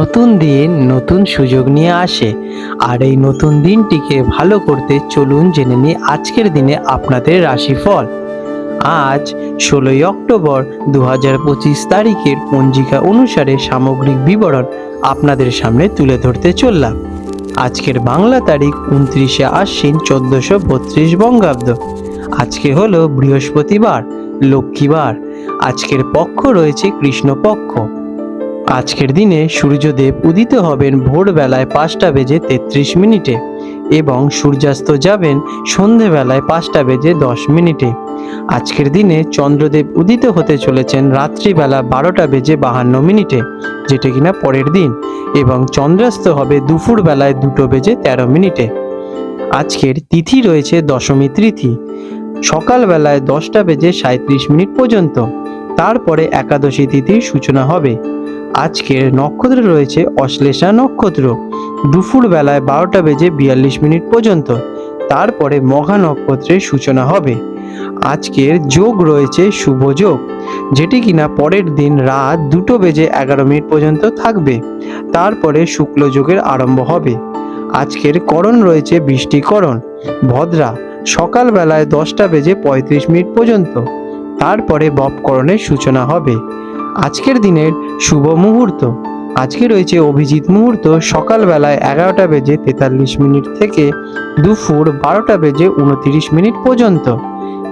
নতুন দিন, নতুন সুযোগ নিয়ে আসে। আর এই নতুন দিনটিকে ভালো করতে চলুন জেনে নিই আজকের দিনে আপনাদের রাশিফল। আজ ষোলোই অক্টোবর দু হাজার পঁচিশ তারিখের পঞ্জিকা অনুসারে সামগ্রিক বিবরণ আপনাদের সামনে তুলে ধরতে চললাম। আজকের বাংলা তারিখ উনত্রিশে আশ্বিন চোদ্দশো বত্রিশ বঙ্গাব্দ। আজকে হলো বৃহস্পতিবার, লক্ষ্মীবার। আজকের পক্ষ রয়েছে কৃষ্ণপক্ষ। আজকের দিনে সূর্যদেব উদিত হবেন ভোরবেলায় পাঁচটা বেজে তেত্রিশ মিনিটে এবং সূর্যাস্ত যাবেন সন্ধেবেলায় পাঁচটা বেজে দশ মিনিটে। আজকের দিনে চন্দ্রদেব উদিত হতে চলেছেন রাত্রিবেলা বারোটা বেজে বাহান্ন মিনিটে, যেটা কিনা পরের দিন, এবং চন্দ্রাস্ত হবে দুপুর বেলায় দুটো বেজে তেরো মিনিটে। আজকের তিথি রয়েছে দশমী তিথি। সকালবেলায় দশটা বেজে সাঁত্রিশ মিনিট পর্যন্ত। তারপরে একাদশী তিথির সূচনা হবে। আজকের নক্ষত্র রয়েছে অশ্লেষা নক্ষত্র। দুপুর বেলায় বারোটা বেজে বিয়াল্লিশ মিনিট পর্যন্ত। তারপরে মহা নক্ষত্রের সূচনা হবে। আজকের যোগ রয়েছে শুভ যোগ, যেটি কিনা পরের দিন রাত দুটো বেজে এগারো মিনিট পর্যন্ত থাকবে। তারপরে শুক্ল যোগের আরম্ভ হবে। আজকের করণ রয়েছে বৃষ্টিকরণ, ভদ্রা, সকালবেলায় দশটা বেজে পঁয়ত্রিশ মিনিট পর্যন্ত। তারপরে বপকরণের সূচনা হবে। আজকের দিনের শুভ মুহূর্ত। আজকে রয়েছে অভিজিৎ মুহূর্ত সকালবেলায় এগারোটা বেজে তেতাল্লিশ মিনিট থেকে দুপুর বারোটা বেজে উনতিরিশ মিনিট পর্যন্ত।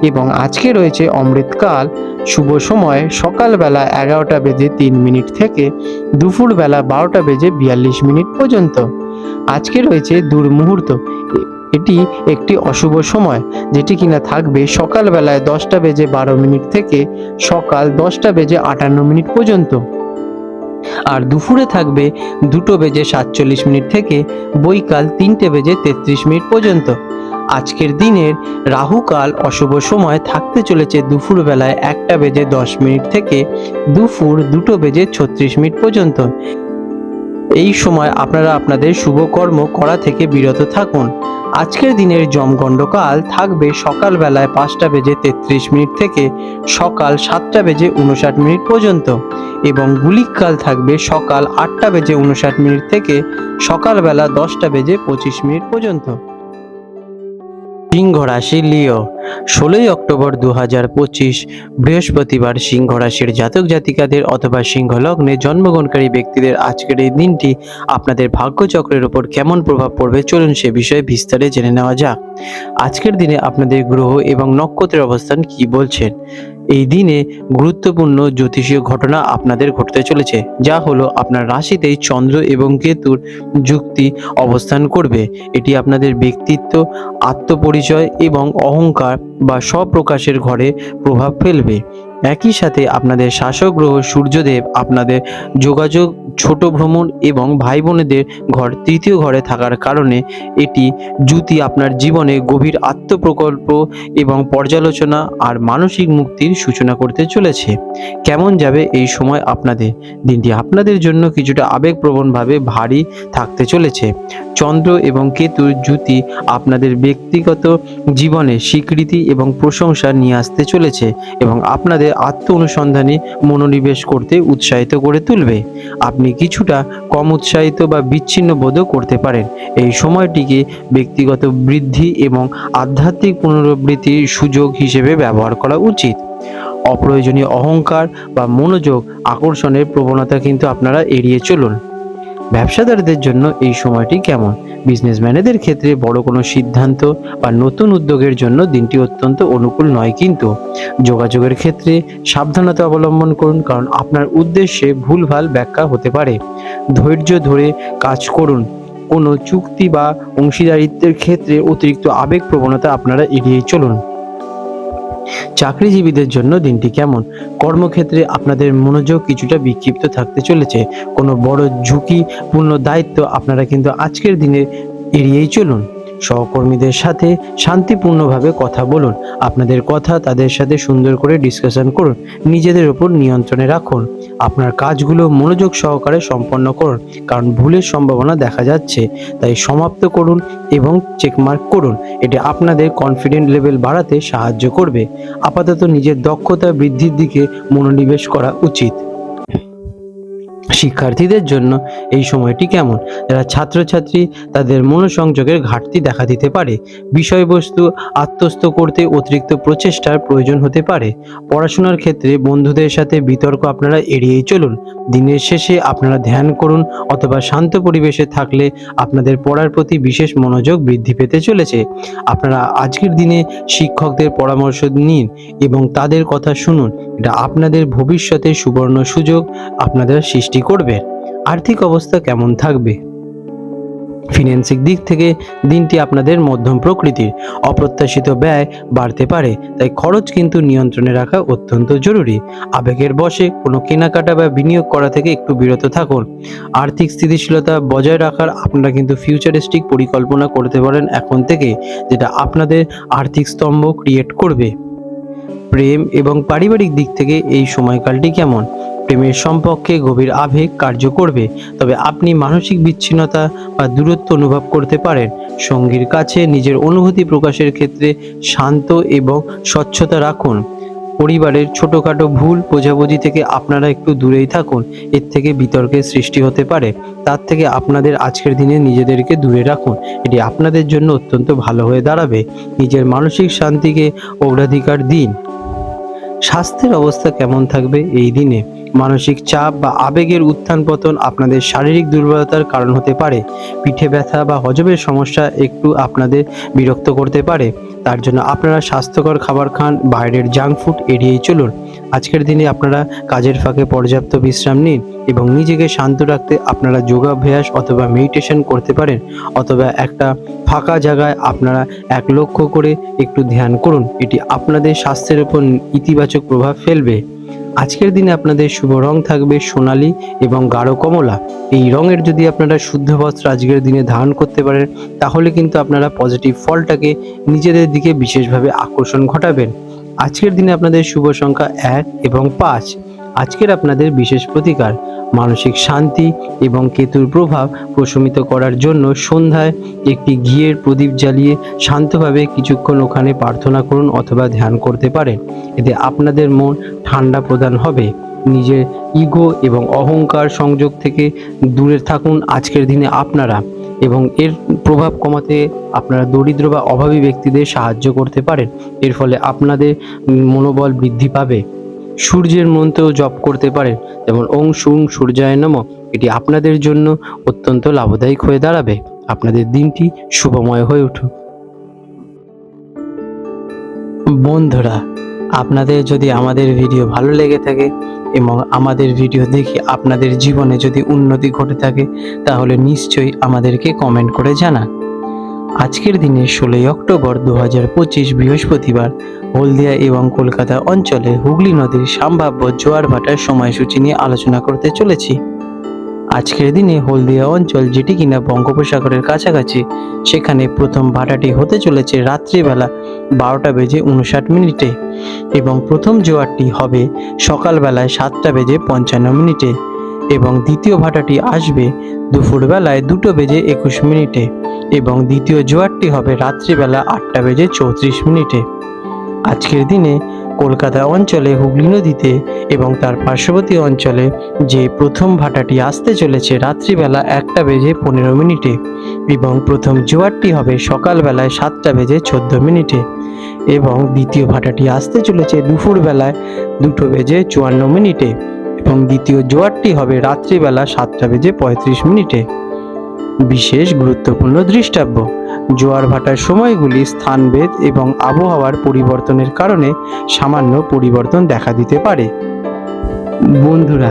এবং আজকে রয়েছে অমৃতকাল, শুভ সময় সকালবেলা এগারোটা বেজে তিন মিনিট থেকে দুপুরবেলা বারোটা বেজে বিয়াল্লিশ মিনিট পর্যন্ত। আজকে রয়েছে দুর্মুহূর্ত। এটি একটি অশুভ সময়, যেটি কিনা থাকবে সকালবেলায় দশটা বেজে বারো মিনিট থেকে সকাল দশটা বেজে আটান্ন মিনিট পর্যন্ত। আর দুপুরে থাকবে দুটো বেজে সাতচল্লিশ মিনিট থেকে বৈকাল তিনটে বেজে তেত্রিশ মিনিট পর্যন্ত। আজকের দিনের রাহুকাল অশুভ সময় থাকতে চলেছে দুপুর বেলায় একটা বেজে দশ মিনিট থেকে দুপুর দুটো বেজে ছত্রিশ মিনিট পর্যন্ত। এই সময় আপনারা আপনাদের শুভকর্ম করা থেকে বিরত থাকুন। আজকের দিনের জমগণ্ডকাল থাকবে সকালবেলায় পাঁচটা বেজে তেত্রিশ মিনিট থেকে সকাল সাতটা বেজে উনষাট মিনিট পর্যন্ত এবং গুলিককাল থাকবে সকাল আটটা বেজে উনষাট মিনিট থেকে সকালবেলা দশটা বেজে পঁচিশ মিনিট পর্যন্ত। সিংহ রাশি লিও। ষোলোই অক্টোবর দু হাজার পঁচিশ, বৃহস্পতিবার সিংহ রাশির জাতক জাতিকাদের অথবা সিংহ লগ্নে জন্মগ্রহণকারী ব্যক্তিদের আজকের এই দিনটি আপনাদের ভাগ্যচক্রের উপর কেমন প্রভাব পড়বে চলুন সে বিষয়ে বিস্তারে জেনে নেওয়া যাক। আজকের দিনে আপনাদের গ্রহ এবং নক্ষত্রের অবস্থান কি বলছেন? এই দিনে গুরুত্বপূর্ণ জ্যোতিষীয় ঘটনা আপনাদের ঘটতে চলেছে, যা হলো আপনার রাশিতেই চন্দ্র এবং কেতুর যুক্তি অবস্থান করবে। এটি আপনাদের ব্যক্তিত্ব, আত্মপরিচয় এবং অহংকার বা স্বপ্রকাশের ঘরে প্রভাব ফেলবে। একই সাথে আপনাদের শাসক গ্রহ সূর্যদেব আপনাদের যোগাযোগ, ছোট ভ্রমণ এবং ভাই বোনেদের ঘর, তৃতীয় ঘরে থাকার কারণে এটি জুতি আপনার জীবনে গভীর আত্মপ্রকল্প এবং পর্যালোচনা আর মানসিক মুক্তির সূচনা করতে চলেছে। কেমন যাবে এই সময় আপনাদের? দিনটি আপনাদের জন্য কিছুটা আবেগপ্রবণভাবে ভারী থাকতে চলেছে। চন্দ্র এবং কেতুর জুতি আপনাদের ব্যক্তিগত জীবনে স্বীকৃতি এবং প্রশংসা নিয়ে আসতে চলেছে এবং আপনাদের আত্ম অনুসন্ধানে মনোনিবেশ করতে উৎসাহিত করে তুলবে। আপনি কিছুটা কম উৎসাহিত বা বিচ্ছিন্ন বোধও করতে পারেন। এই সময়টিকে ব্যক্তিগত বৃদ্ধি এবং আধ্যাত্মিক পুনরাবৃত্তির সুযোগ হিসেবে ব্যবহার করা উচিত। অপ্রয়োজনীয় অহংকার বা মনোযোগ আকর্ষণের প্রবণতা কিন্তু আপনারা এড়িয়ে চলুন। ব্যবসাদারদের জন্য এই সময়টি কেমন? বিজনেসম্যানেদের ক্ষেত্রে বড় কোনো সিদ্ধান্ত বা নতুন উদ্যোগের জন্য দিনটি অত্যন্ত অনুকূল নয় কিন্তু। যোগাযোগের ক্ষেত্রে সাবধানতা অবলম্বন করুন কারণ আপনার উদ্দেশ্যে ভুলভাল ব্যাখ্যা হতে পারে। ধৈর্য ধরে কাজ করুন। কোনো চুক্তি বা অংশীদারিত্বের ক্ষেত্রে অতিরিক্ত আবেগ প্রবণতা আপনারা এড়িয়ে চলুন। চাকরিজীবীদের জন্য দিনটি কেমন? কর্মক্ষেত্রে আপনাদের মনোযোগ কিছুটা বিক্ষিপ্ত থাকতে চলেছে। কোনো বড় ঝুঁকিপূর্ণ দায়িত্ব আপনারা কিন্তু আজকের দিনে এড়িয়েই চলুন। সহকর্মীদের সাথে শান্তিপূর্ণভাবে কথা বলুন। আপনাদের কথা তাদের সাথে সুন্দর করে ডিসকাশন করুন। নিজেদের ওপর নিয়ন্ত্রণে রাখুন। আপনার কাজগুলো মনোযোগ সহকারে সম্পন্ন করুন, কারণ ভুলের সম্ভাবনা দেখা যাচ্ছে। তাই সমাপ্ত করুন এবং চেকমার্ক করুন। এটা আপনাদের কনফিডেন্ট লেভেল বাড়াতে সাহায্য করবে। আপাতত নিজের দক্ষতা বৃদ্ধির দিকে মনোনিবেশ করা উচিত। শিক্ষার্থীদের জন্য এই সময়টি কেমন? যারা ছাত্রছাত্রী, তাদের মনোসংযোগের ঘাটতি দেখা দিতে পারে। বিষয়বস্তু আত্মস্থ করতে অতিরিক্ত প্রচেষ্টার প্রয়োজন হতে পারে। পড়াশোনার ক্ষেত্রে বন্ধুদের সাথে বিতর্ক আপনারা এড়িয়েই চলুন। দিনের শেষে আপনারা ধ্যান করুন অথবা শান্ত পরিবেশে থাকলে আপনাদের পড়ার প্রতি বিশেষ মনোযোগ বৃদ্ধি পেতে চলেছে। আপনারা আজকের দিনে শিক্ষকদের পরামর্শ নিন এবং তাদের কথা শুনুন। এটা আপনাদের ভবিষ্যতে সুবর্ণ সুযোগ আপনাদের সৃষ্টি করবে? আর্থিক অবস্থা কেমন থাকবে? ফিন্যান্সিক দিক থেকে দিনটি আপনাদের মধ্যম প্রকৃতির। অপ্রত্যাশিত ব্যয় বাড়তে পারে, তাই খরচ কিন্তু নিয়ন্ত্রণে রাখা অত্যন্ত জরুরি। আবেগের বশে কোনো কেনাকাটা বা বিনিয়োগ করা থেকে একটু বিরত থাকুন। আর্থিক স্থিতিশীলতা বজায় রাখার আপনারা কিন্তু ফিউচারিস্টিক পরিকল্পনা করতে পারেন এখন থেকে, যেটা আপনাদের আর্থিক স্তম্ভ ক্রিয়েট করবে। প্রেম এবং পারিবারিক দিক থেকে এই সময়কালটি কেমন? প্রেমের সম্পর্কে গভীর আবেগ কার্য করবে, তবে আপনি মানসিক বিচ্ছিন্নতা বা দূরত্ব অনুভব করতে পারেন। সঙ্গীর কাছে নিজের অনুভূতি প্রকাশের ক্ষেত্রে শান্ত এবং স্বচ্ছতা রাখুন। পরিবারের ছোটোখাটো ভুল বোঝাবুঝি থেকে আপনারা একটু দূরেই থাকুন, এর থেকে বিতর্কের সৃষ্টি হতে পারে। তার থেকে আপনাদের আজকের দিনে নিজেদেরকে দূরে রাখুন, এটি আপনাদের জন্য অত্যন্ত ভালো হয়ে দাঁড়াবে। নিজের মানসিক শান্তিকে অগ্রাধিকার দিন। স্বাস্থ্যের অবস্থা কেমন থাকবে এই দিনে? মানসিক চাপ বা আবেগের উত্থান পতন আপনাদের শারীরিক দুর্বলতার কারণ হতে পারে। পিঠে ব্যথা বা হজমের সমস্যা একটু আপনাদের বিরক্ত করতে পারে। তার জন্য আপনারা স্বাস্থ্যকর খাবার খান, বাইরের জাঙ্ক ফুড এড়িয়েই চলুন। আজকের দিনে আপনারা কাজের ফাঁকে পর্যাপ্ত বিশ্রাম নিন এবং নিজেকে শান্ত রাখতে আপনারা যোগাভ্যাস অথবা মেডিটেশন করতে পারেন অথবা একটা ফাঁকা জায়গায় আপনারা এক লক্ষ্য করে একটু ধ্যান করুন। এটি আপনাদের স্বাস্থ্যের উপর ইতিবাচক প্রভাব ফেলবে। আজকের দিনে আপনাদের শুভ রং থাকবে সোনালি এবং গাঢ় কমলা। এই রঙের যদি আপনারা শুদ্ধ বস্ত্র আজকের দিনে ধারণ করতে পারেন, তাহলে কিন্তু আপনারা পজিটিভ ফলটাকে নিজেদের দিকে বিশেষভাবে আকর্ষণ ঘটাবেন। আজকের দিনে আপনাদের শুভ সংখ্যা এক এবং পাঁচ। আজকের আপনাদের বিশেষ প্রতিকার, মানসিক শান্তি এবং কেতুর প্রভাব প্রশমিত করার জন্য সন্ধ্যায় একটি ঘিয়ের প্রদীপ জ্বালিয়ে শান্তভাবে কিছুক্ষণ ওখানে প্রার্থনা করুন অথবা ধ্যান করতে পারেন। এতে আপনাদের মন ঠান্ডা প্রদান হবে। নিজের ইগো এবং অহংকার সংযোগ থেকে দূরে থাকুন আজকের দিনে আপনারা এবং এর প্রভাব কমাতে আপনারা দরিদ্র বা অভাবী ব্যক্তিদের সাহায্য করতে পারেন। এর ফলে আপনাদের মনোবল বৃদ্ধি পাবে। সূর্যের মন্ত্রেও জপ করতে পারেন যেমন, ওং সুং সূর্যায় নম। এটি আপনাদের জন্য অত্যন্ত লাভদায়ক হয়ে দাঁড়াবে। আপনাদের দিনটি শুভময় হয়ে উঠুক। বন্ধুরা, আপনাদের যদি আমাদের ভিডিও ভালো লেগে থাকে এবং আমাদের ভিডিও দেখে আপনাদের জীবনে যদি উন্নতি ঘটে থাকে, তাহলে নিশ্চয়ই আমাদেরকে কমেন্ট করে জানান। আজকের দিনে ষোলোই অক্টোবর দু বৃহস্পতিবার হলদিয়া এবং কলকাতা অঞ্চলে হুগলি নদীর সম্ভাব্য জোয়ার ভাটার সময়সূচি নিয়ে আলোচনা করতে চলেছি। আজকের দিনে হলদিয়া অঞ্চল যেটি কিনা বঙ্গোপসাগরের কাছাকাছি, সেখানে প্রথম ভাটাটি হতে চলেছে রাত্রিবেলা বারোটা বেজে উনষাট মিনিটে এবং প্রথম জোয়ারটি হবে সকালবেলায় সাতটা বেজে পঞ্চান্ন মিনিটে এবং দ্বিতীয় ভাটাটি আসবে দুপুরবেলায় দুটো বেজে একুশ মিনিটে এবং দ্বিতীয় জোয়ারটি হবে রাত্রিবেলা আটটা বেজে চৌত্রিশ মিনিটে। আজকের দিনে কলকাতা অঞ্চলে হুগলি নদীতে এবং তার পার্শ্ববর্তী অঞ্চলে যে প্রথম ভাটাটি আসতে চলেছে রাত্রিবেলা একটা বেজে পনেরো মিনিটে এবং প্রথম জোয়ারটি হবে সকালবেলায় সাতটা বেজে চোদ্দ মিনিটে এবং দ্বিতীয় ভাটাটি আসতে চলেছে দুপুরবেলায় দুটো বেজে চুয়ান্ন মিনিটে এবং দ্বিতীয় জোয়ারটি হবে রাত্রিবেলা সাতটা বেজে পঁয়ত্রিশ মিনিটে। বিশেষ গুরুত্বপূর্ণ দৃষ্টাব্য জোয়ার ভাটার সময়গুলি স্থানভেদ এবং আবহাওয়ার পরিবর্তনের কারণে সামান্য পরিবর্তন দেখা দিতে পারে। বন্ধুরা